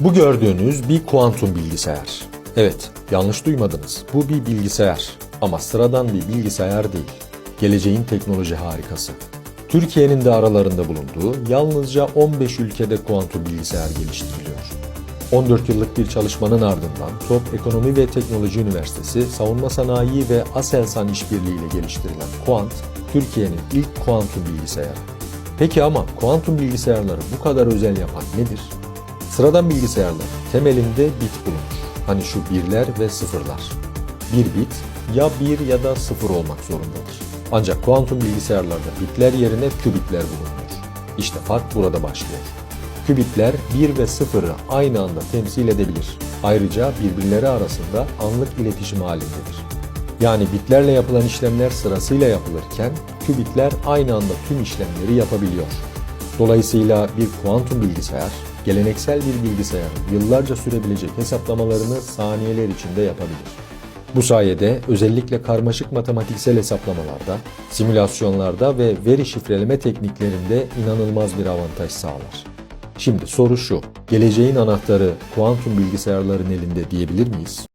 Bu gördüğünüz bir kuantum bilgisayar. Evet, yanlış duymadınız. Bu bir bilgisayar. Ama sıradan bir bilgisayar değil. Geleceğin teknoloji harikası. Türkiye'nin de aralarında bulunduğu yalnızca 15 ülkede kuantum bilgisayar geliştiriliyor. 14 yıllık bir çalışmanın ardından TOP Ekonomi ve Teknoloji Üniversitesi Savunma Sanayi ve Aselsan işbirliğiyle geliştirilen Kuant, Türkiye'nin ilk kuantum bilgisayarı. Peki ama kuantum bilgisayarları bu kadar özel yapan nedir? Sıradan bilgisayarlar temelinde bit bulunur. Hani şu birler ve sıfırlar. Bir bit ya bir ya da sıfır olmak zorundadır. Ancak kuantum bilgisayarlarda bitler yerine kübitler bulunur. İşte fark burada başlıyor. Kübitler 1 ve 0'ı aynı anda temsil edebilir. Ayrıca birbirleri arasında anlık iletişim halindedir. Yani bitlerle yapılan işlemler sırasıyla yapılırken kübitler aynı anda tüm işlemleri yapabiliyor. Dolayısıyla bir kuantum bilgisayar, geleneksel bir bilgisayarın yıllarca sürebilecek hesaplamalarını saniyeler içinde yapabilir. Bu sayede özellikle karmaşık matematiksel hesaplamalarda, simülasyonlarda ve veri şifreleme tekniklerinde inanılmaz bir avantaj sağlar. Şimdi soru şu, geleceğin anahtarı kuantum bilgisayarların elinde diyebilir miyiz?